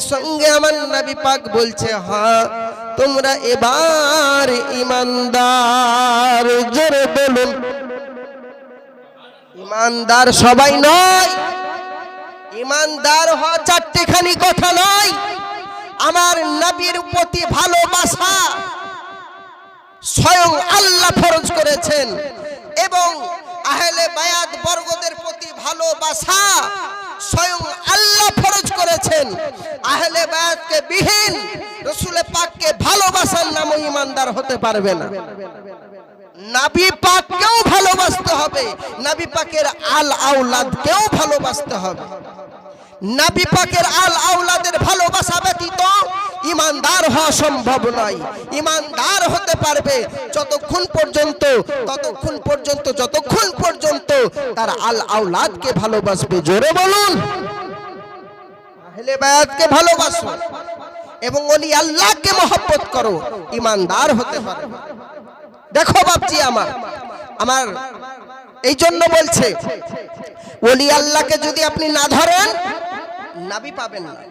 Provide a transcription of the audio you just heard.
সঙ্গে সঙ্গে আমার নবী পাক বলছে হ্যাঁ তোমরা এবার ইমানদার, জোরে বলুন। ইমানদার সবাই নয়, ইমানদার হওয়া চারটেখানি কথা নয়। আমার নবীর প্রতি ভালোবাসা স্বয়ং আল্লাহ ফরজ করেছেন এবং আহলে বায়াত বর্গদের প্রতি ভালোবাসা স্বয়ং করেছেন। আহলে বায়াতকে বিহীন, রসুলে পাককে ভালোবাসার নাম ইমানদার হতে পারবে না। নাবি পাককেও ভালোবাসতে হবে, নাবি পাকের আল আউলাদকেও ভালোবাসতে হবে। নাবি পাকের আল আউলাদের ভালোবাসা ব্যতীত ইমানদার হওয়া সম্ভব নয়। ইমানদার হতে পারবে যতক্ষণ পর্যন্ত, ততক্ষণ পর্যন্ত, যতক্ষণ পর্যন্ত তার আল আউলাদকে ভালোবাসবে। জোরে বলুন। আহলে বায়াতকে ভালোবাসো এবং ওলি আল্লাহকে মহব্বত করো, ইমানদার হতে পারবে দেখো বাপজি আমার আমার এই জন্য বলছে, ওলি আল্লাহকে যদি আপনি না ধরেন, নাবি পাবেন না।